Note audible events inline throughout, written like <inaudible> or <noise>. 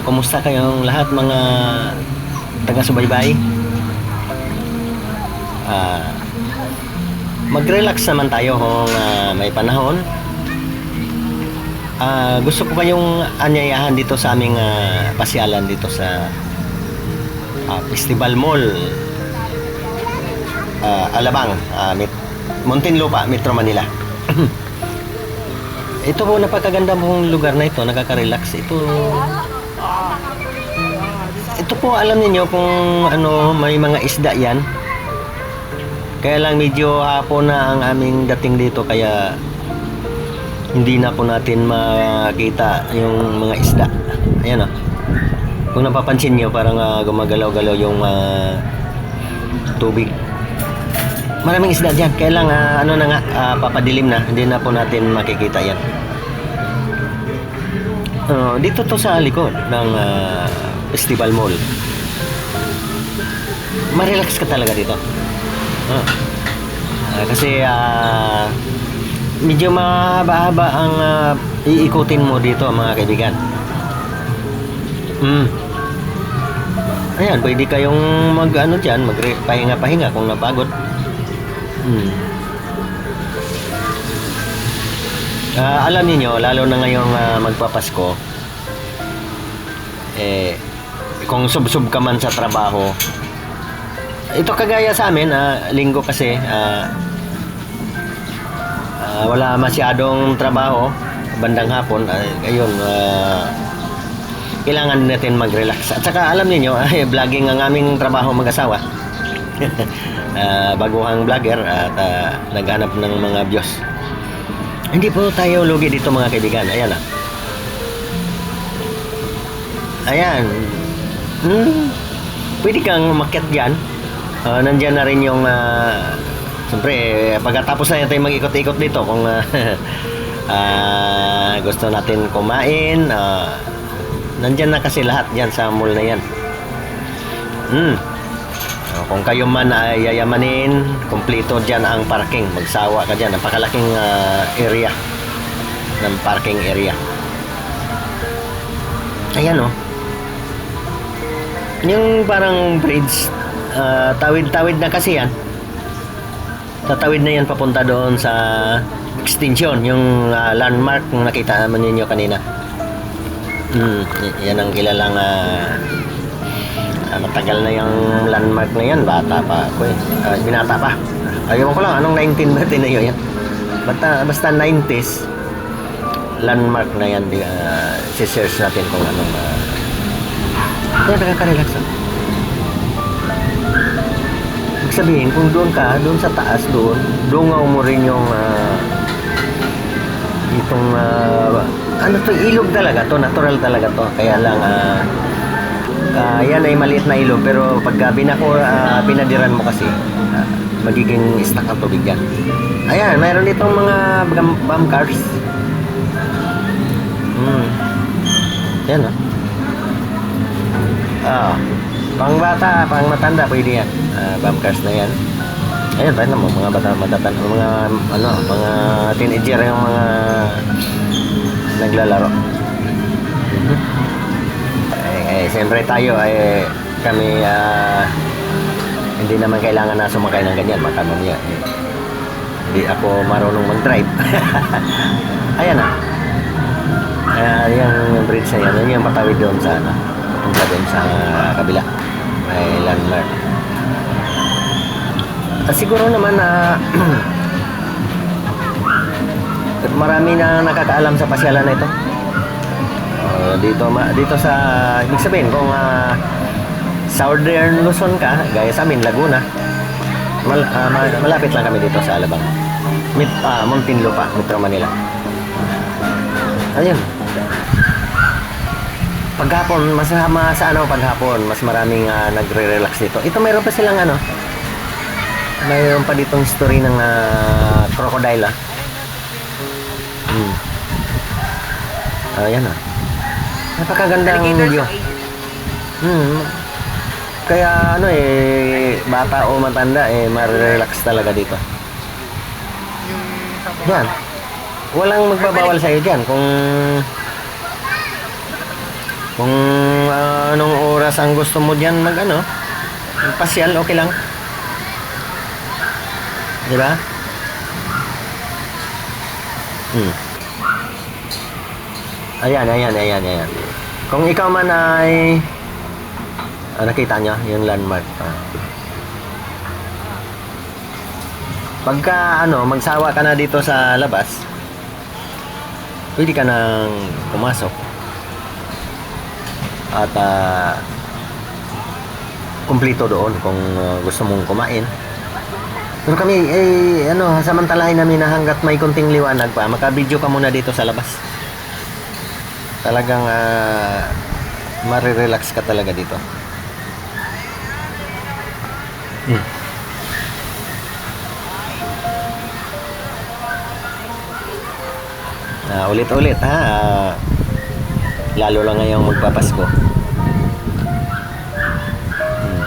Kumusta kayong lahat mga taga-subaybay? Ah, mag-relax naman tayo kung ah, may panahon. Ah, gusto ko kayong anyayahan dito sa aming ah, pasyalan dito sa ah, Festival Mall ah, Alabang, Met- Muntinlupa, Metro Manila. <clears throat> ito po napakaganda pong lugar na ito, nakaka-relax. Ito ito po alam niyo kung ano may mga isda 'yan. Kaya lang medyo hapon na ang aming dating dito kaya hindi na po natin makita yung mga isda. Ayan oh. Kung napapansin niyo parang ah, gumagalaw-galaw yung ah, tubig. Maraming isda diyan. Kaya lang ah, ano na nga ah, papadilim na, hindi na po natin makikita 'yan. Ah, dito to sa likod ng ah, Festival Mall. Ma-relax ka talaga dito. Ah. Ah, kasi ah, medyo mahaba-haba ang ah, iikutin mo dito mga kaibigan. Hmm. Ayan, pwede kayong mag ano diyan, magpahinga-pahinga kung napagod. Hmm. Ah, alam niyo lalo na ngayong ah, magpapasko, eh, kung sub-sub ka man sa trabaho, ito kagaya sa amin, ah, linggo kasi, ah, ah, wala masyadong trabaho, bandang hapon, ay, ayun, ah, kailangan natin mag-relax. At saka alam niyo <laughs> ay vlogging ang aming trabaho mag-asawa. <laughs> Ah, baguhang vlogger at ah, naghanap ng mga views. Hindi po tayo lugi dito mga kaibigan. Ayan ah. Ayan. Hmm. Pwede kang umakyat dyan. Ah, nandyan na rin yung... ah, Siyempre, eh, pagkatapos na tayo mag-ikot-ikot dito, kung ah, <laughs> ah, gusto natin kumain, ah, nandyan na kasi lahat dyan sa mall na yan. Hmm. Ah, kung kayo man ay yayamanin, kumpleto dyan ang parking. Magsawa ka dyan. Napakalaking ah, area ng parking area. Ayan oh. Yung parang bridge, ah, tawid-tawid na kasi yan. Tatawid na yan papunta doon sa extension, yung ah, landmark na nakita naman ninyo kanina. Y- yan ang kilalang ah, ah, matagal na yung landmark na yan. Bata pa ako eh. Ah, binata pa. Ayaw ko lang, anong 19 ba tinayo yan? Basta, basta 90s, landmark na yan. Ah, si-search natin kung anong... Uh, kaya nakaka-relax ah. Ibig sabihin, kung doon ka, doon sa taas doon, dungaw mo rin yung ah, itong ah, ano to, ilog talaga to, natural talaga to. Kaya lang ah, ah, yan ay maliit na ilog pero pagka binako, ah, binadiran mo kasi ah, magiging stuck ang tubig yan. Ayan, mayroon ditong mga bum, bum cars. Hmm. Yan ah. Ah, pang bata, pang matanda, pwede yan. Ah, bum cars na yan. Ayun, tayo naman, mga bata, matatan, mga, ano, mga teenager yung mga naglalaro. Mhm. Eh, eh, siyempre tayo, ay kami, ah, hindi naman kailangan na sumakay ng ganyan, baka mamaya, eh, hindi ako marunong mag-drive. <laughs> Ayan na. Ah, yung bridge na yan, yun yung patawid doon sa, ano, papunta doon sa kabila. May landmark. Ah, siguro naman na <clears throat> marami na nakakaalam sa pasyalan na ito. Ah, dito ma- dito sa ibig sabihin kung ah, Southern Luzon ka, gaya sa amin Laguna. Mal, ma- malapit lang kami dito sa Alabang. Mit, ah, Muntinlupa, Metro Manila. Ayun. Paghapon, mas ma, sa ano paghapon, mas maraming ah, nagre-relax dito. Ito mayroon pa silang ano, mayroon pa ditong story ng ah, crocodile ah. Hmm. Ayan ah. Napakaganda ang Alligator view. Hmm. Kaya ano eh, bata o matanda eh, ma-relax talaga dito. Yung sa Kung ah, anong oras ang gusto mo diyan mag ano, pasyal, okay lang. Di ba? Hmm. Ayan, ayan, ayan, ayan. Kung ikaw man ay ah, nakita nyo yung landmark. Ah. Pagka ano, magsawa ka na dito sa labas, pwede ka nang pumasok. At ah, kumpleto doon kung ah, gusto mong kumain. Pero kami, eh, ano, samantalahin namin na hanggat may kunting liwanag pa, makabidyo ka muna dito sa labas. Talagang ah, marirelax ka talaga dito. Hmm. Ah, ulit-ulit ha. Ah, lalo lang ngayong magpapasko. Hmm.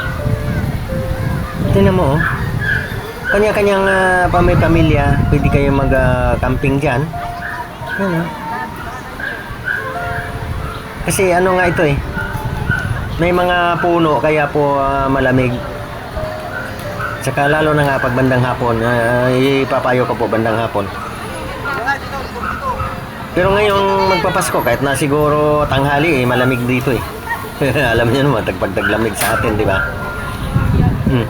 Tingnan mo oh. Kanya-kanyang uh, pamilya, pwede kayong mag-camping dyan. Yan oh. Kasi ano nga ito eh. May mga puno kaya po ah, malamig. Tsaka lalo na nga pag bandang hapon, ah, ipapayo ko po bandang hapon. Pero ngayong magpapasko, kahit na siguro tanghali, eh, malamig dito eh. <laughs> Alam niyo naman, tagpagdaglamig sa atin, di ba? Hmm.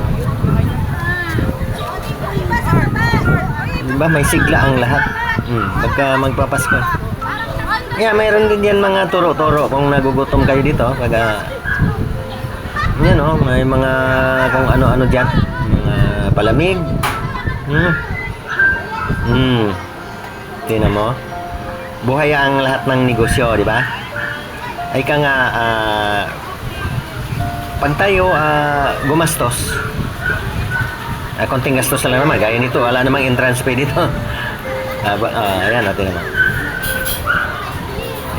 Di may sigla ang lahat. Hmm. Pagka magpapasko. Kaya mayroon din yan mga turo-turo kung nagugutom kayo dito. Pag, ah, yan o, may mga kung ano-ano dyan. Mga palamig. Hmm. Hmm. Tingnan mo buhay ang lahat ng negosyo, di ba? Ay ka nga, ah, pag tayo ah, gumastos, ah, konting gastos lang naman, gaya nito, wala namang entrance fee dito. <laughs> ba, ah, ayan, natin naman.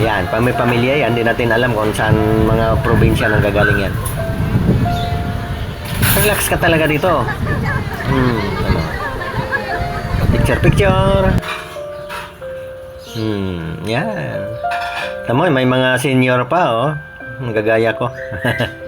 Yan, pag may pamilya yan, di natin alam kung saan mga probinsya nang gagaling yan. Relax ka talaga dito. Hmm, ano. Picture, picture. Hmm, yan. Tamo, may mga senior pa, oh. Magagaya ko. <laughs>